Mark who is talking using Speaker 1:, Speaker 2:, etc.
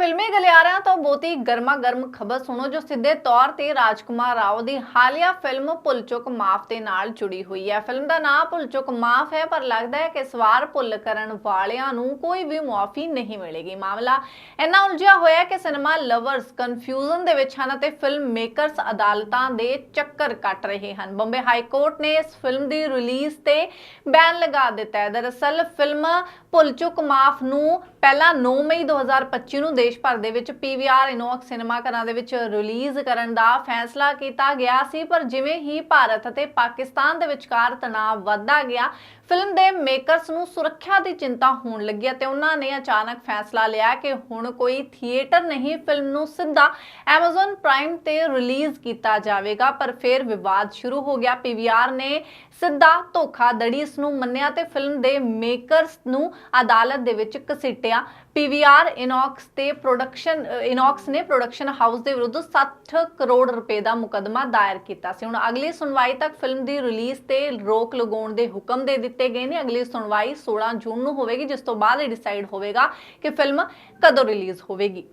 Speaker 1: ਫਿਲਮੀ ਗਲਿਆਰਿਆਂ ਤੋਂ ਬਹੁਤੀ ਗਰਮਾ ਗਰਮ ਖਬਰ ਸੁਣੋ, ਜੋ ਸਿੱਧੇ ਤੌਰ ਤੇ ਰਾਜਕੁਮਾਰ ਰਾਓ ਦੀ ਹਾਲੀਆ ਫਿਲਮ ਭੁੱਲਚੁਕ ਮਾਫ ਦੇ ਨਾਲ ਜੁੜੀ ਹੋਈ ਹੈ। ਫਿਲਮ ਦਾ ਨਾਮ ਭੁੱਲਚੁਕ ਮਾਫ ਹੈ, ਪਰ ਲੱਗਦਾ ਹੈ ਕਿ ਇਸ ਭੁੱਲ ਕਰਨ ਵਾਲਿਆਂ ਨੂੰ ਕੋਈ ਵੀ ਮੁਆਫੀ ਨਹੀਂ ਮਿਲੇਗੀ। ਮਾਮਲਾ ਇੰਨਾ ਉਲਝਿਆ ਹੋਇਆ ਕਿ ਸਿਨੇਮਾ ਲਵਰਸ ਕਨਫਿਊਜ਼ਨ ਦੇ ਵਿੱਚ ਹਨ ਅਤੇ ਫਿਲਮ ਮੇਕਰਸ ਅਦਾਲਤਾਂ ਦੇ ਚੱਕਰ ਕੱਟ ਰਹੇ ਹਨ। ਬੰਬੇ ਹਾਈ ਕੋਰਟ ਨੇ ਇਸ ਫਿਲਮ ਦੀ ਰਿਲੀਜ਼ ਤੇ ਬੈਨ ਲਗਾ ਦਿੱਤਾ ਹੈ। ਦਰਅਸਲ, ਫਿਲਮ ਭੁੱਲ ਭੁੱਲਚੁਕ ਮਾਫ ਨੂੰ ਪਹਿਲਾਂ 9 ਮਈ 2025 ਨੂੰ ਦੇਸ਼ ਭਰ ਦੇ ਵਿੱਚ ਪੀਵੀਆਰ ਇਨੋਕਸ ਸਿਨੇਮਾ ਘਰਾਂ ਦੇ ਵਿੱਚ ਰਿਲੀਜ਼ ਕਰਨ ਦਾ ਫੈਸਲਾ ਕੀਤਾ ਗਿਆ ਸੀ, ਪਰ ਜਿਵੇਂ ਹੀ ਭਾਰਤ ਅਤੇ ਪਾਕਿਸਤਾਨ ਦੇ ਵਿਚਕਾਰ ਤਣਾਅ ਵੱਧਦਾ ਗਿਆ, ਫਿਲਮ ਦੇ ਮੇਕਰਸ ਨੂੰ ਸੁਰੱਖਿਆ ਦੀ ਚਿੰਤਾ ਹੋਣ ਲੱਗੀ ਅਤੇ ਉਹਨਾਂ ਨੇ ਅਚਾਨਕ ਫੈਸਲਾ ਲਿਆ ਕਿ ਹੁਣ ਕੋਈ ਥੀਏਟਰ ਨਹੀਂ, ਫਿਲਮ ਨੂੰ ਸਿੱਧਾ Amazon Prime ਤੇ ਰਿਲੀਜ਼ ਕੀਤਾ ਜਾਵੇਗਾ, ਪਰ ਫਿਰ ਵਿਵਾਦ ਸ਼ੁਰੂ ਹੋ ਗਿਆ। ਪੀਵੀਆਰ ਨੇ ਸਿੱਧਾ ਧੋਖਾਧੜੀ ਇਸ ਨੂੰ ਮੰਨਿਆ ਤੇ ਫਿਲਮ ਦੇ ਮੇਕਰਸ ਨੂੰ ਅਦਾਲਤ ਦੇ ਵਿੱਚ ਘਸੀਟਿਆ। ਪੀਵੀਆਰ ਇਨੋਕਸ ਤੇ ਪ੍ਰੋਡਕਸ਼ਨ ਇਨੋਕਸ ਨੇ ਪ੍ਰੋਡਕਸ਼ਨ ਹਾਊਸ ਦੇ ਵਿਰੁੱਧ 60 ਕਰੋੜ ਰੁਪਏ ਦਾ ਮੁਕੱਦਮਾ ਦਾਇਰ ਕੀਤਾ ਸੀ। ਹੁਣ ਅਗਲੀ ਸੁਣਵਾਈ ਤੱਕ ਫਿਲਮ ਦੀ ਰਿਲੀਜ਼ ਤੇ ਰੋਕ ਲਗਾਉਣ ਦੇ ਹੁਕਮ ਦੇ ਦਿੱਤੇ ਗਏ ਨੇ। ਅਗਲੀ ਸੁਣਵਾਈ 16 ਜੂਨ ਨੂੰ ਹੋਵੇਗੀ, ਜਿਸ ਤੋਂ ਬਾਅਦ ਇਹ ਡਿਸਾਈਡ ਹੋਵੇਗਾ ਕਿ ਫਿਲਮ ਕਦੋਂ ਰਿਲੀਜ਼ ਹੋਵੇਗੀ।